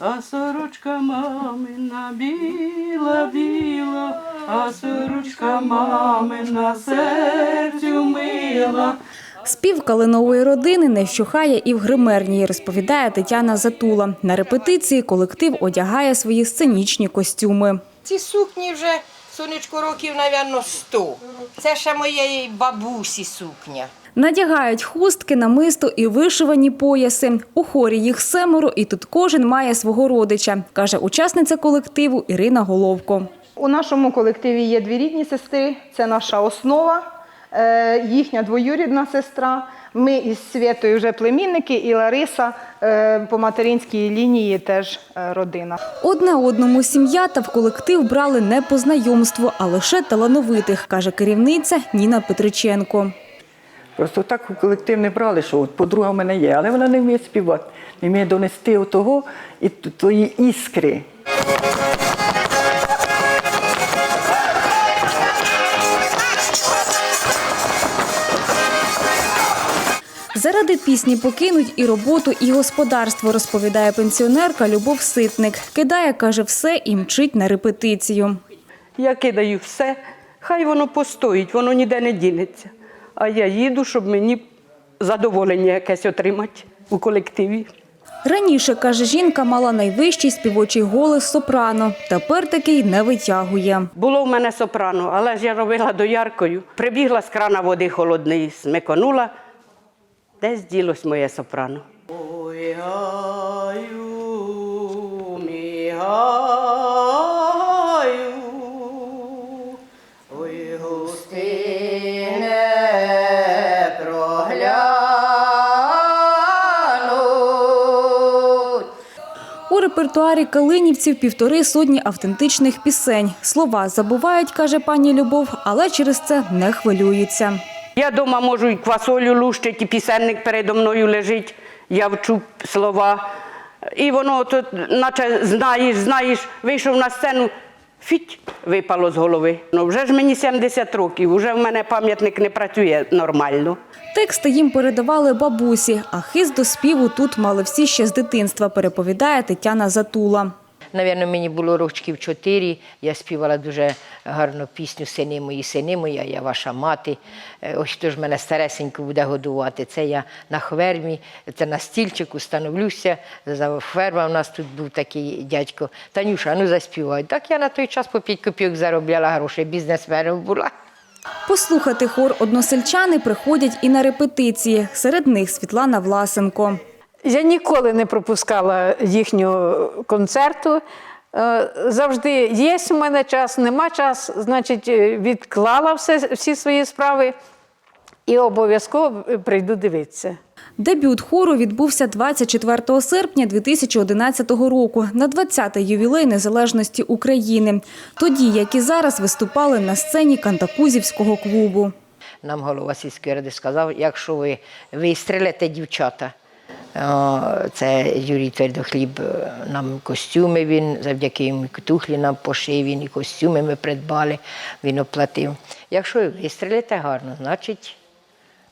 А сорочка мамина біла, біла, а сорочка мамина серцю мила. Спів калинової родини не вщухає і в гримерній, розповідає Тетяна Затула. На репетиції колектив одягає свої сценічні костюми. Ці сукні вже сонечко років, напевно, 100. Це ще моєї бабусі сукня. Надягають хустки, намисто і вишивані пояси. У хорі їх семеро, і тут кожен має свого родича, каже учасниця колективу Ірина Головко. У нашому колективі є дві рідні сестри, це наша основа, е, їхня двоюрідна сестра. Ми із Святою вже племінники, і Лариса е, по материнській лінії теж е, родина. Одне одному сім'я та в колектив брали не по знайомству, а лише талановитих, каже керівниця Ніна Петриченко. Просто так у колектив не брали, що от подруга в мене є, але вона не вміє співати, не вміє донести того і т- тої іскри. Заради пісні покинуть і роботу, і господарство, розповідає пенсіонерка Любов Ситник. Кидає, каже, все і мчить на репетицію. Я кидаю все, хай воно постоїть, воно ніде не дінеться. А я їду, щоб мені задоволення якесь отримати у колективі. Раніше, каже жінка, мала найвищий співочий голос сопрано. Тепер такий не витягує. Було в мене сопрано, але ж я робила дояркою. Прибігла з крана води холодної, смиконула. Десь ділось моє сопрано. Ой, гаю, мій гаю, ой, густине проглянуть. У репертуарі калинівців півтори сотні автентичних пісень. Слова забувають, каже пані Любов, але через це не хвилюються. Я вдома можу і квасолю лущить, і пісенник передо мною лежить, я вчу слова. І воно тут, наче знаєш, знаєш, вийшов на сцену, фіть, випало з голови. Ну вже ж мені 70 років, вже в мене пам'ятник не працює нормально. Тексти їм передавали бабусі, а хист до співу тут мали всі ще з дитинства, переповідає Тетяна Затула. Навірно, мені було років чотири. Я співала дуже гарну пісню Сини мої, сини мої, я ваша мати. Е, Ось хто ж мене старесенько буде годувати. Це я на хвермі, це на стільчику становлюся. За хверма у нас тут був такий дядько. Танюша, ну заспівай. Так я на той час по 5 копійок заробляла гроші, бізнесменом була. Послухати хор односельчани приходять і на репетиції. Серед них Світлана Власенко. Я ніколи не пропускала їхнього концерту. Е, Завжди є у мене час, нема час, значить, е, відклала все, всі свої справи і обов'язково прийду дивитися. Дебют хору відбувся 24 серпня 2011 року на 20-й ювілей незалежності України. Тоді, як і зараз, виступали на сцені Кантакузівського клубу. Нам голова сільської ради сказав, якщо ви вистрелите дівчата, це Юрій Твердохліб е, нам костюми, він завдяки йому нам пошив, він і костюми ми придбали, він оплатив. Якщо ви вистрелите гарно, значить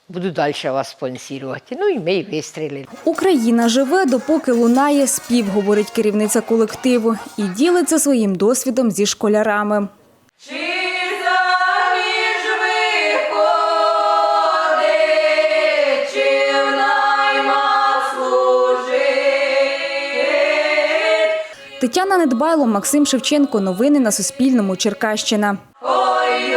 буду далі вас спонсірувати. Ну і ми і вистрілили. Україна живе, допоки лунає спів, говорить керівниця колективу, і ділиться своїм досвідом зі школярами. Тетяна Недбайло, Максим Шевченко. Новини на Суспільному. Черкащина. Ой,